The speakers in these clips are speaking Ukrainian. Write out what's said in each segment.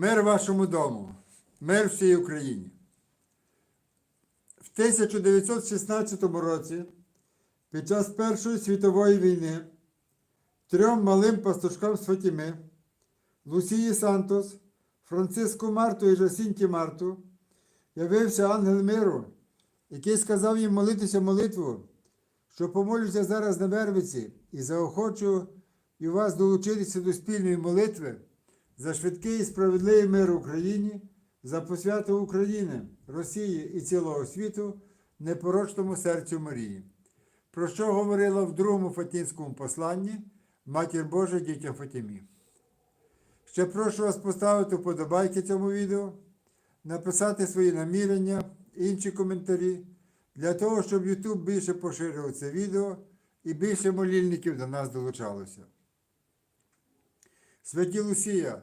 Мир вашому дому, мир всій Україні. В 1916 році, під час Першої світової війни, трьом малим пастушкам з Фатіми, Лусії Сантос, Франциску Марту і Жасінті Марту, явився ангел миру, який сказав їм молитися молитву, що помолюся зараз на Вервиці і заохочу і вас долучитися до спільної молитви за швидкий і справедливий мир Україні, за посвяту України, Росії і цілого світу непорочному серцю Марії. Про що говорила в другому Фатінському посланні Матір Божа дітям Фатімі. Ще прошу вас поставити вподобайки цьому відео, написати свої намірення, інші коментарі, для того, щоб YouTube більше поширював це відео і більше молільників до нас долучалося. Святі Лусія,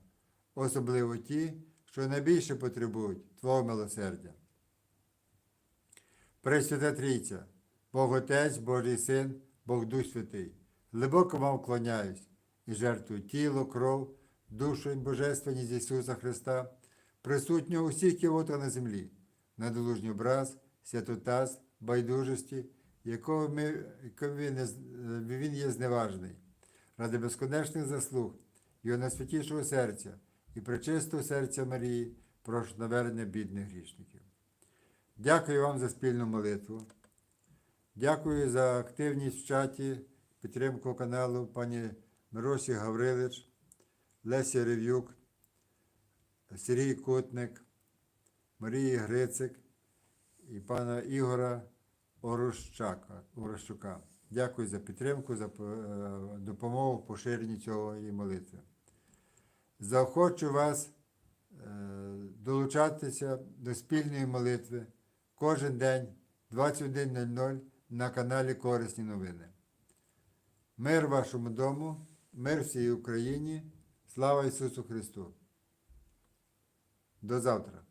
особливо ті, що найбільше потребують Твого милосердя. Пресвята Трійця, Бог Отець, Божий Син, Бог Дух Святий, глибоко вам вклоняюсь і жертвую тіло, кров, душу і божественність Ісуса Христа, присутнього у всіх кивота на землі, недолужній образ, святотаз, байдужості, якого ми, він, є зневажний, ради безконечних заслуг Його найсвятішого серця і пречистого серця Марії, прошу навернення бідних грішників. Дякую вам за спільну молитву. Дякую за активність в чаті, підтримку каналу пані Миросі Гаврилич, Лесі Рев'юк, Сергій Кутник, Марії Грицик і пана Ігора Орощука. Дякую за підтримку, за е, допомогу в поширенні цього і молитви. Заохочу вас е, долучатися до спільної молитви кожен день 21.00 на каналі Корисні новини. Мир вашому дому, мир всій Україні, слава Ісусу Христу. До завтра.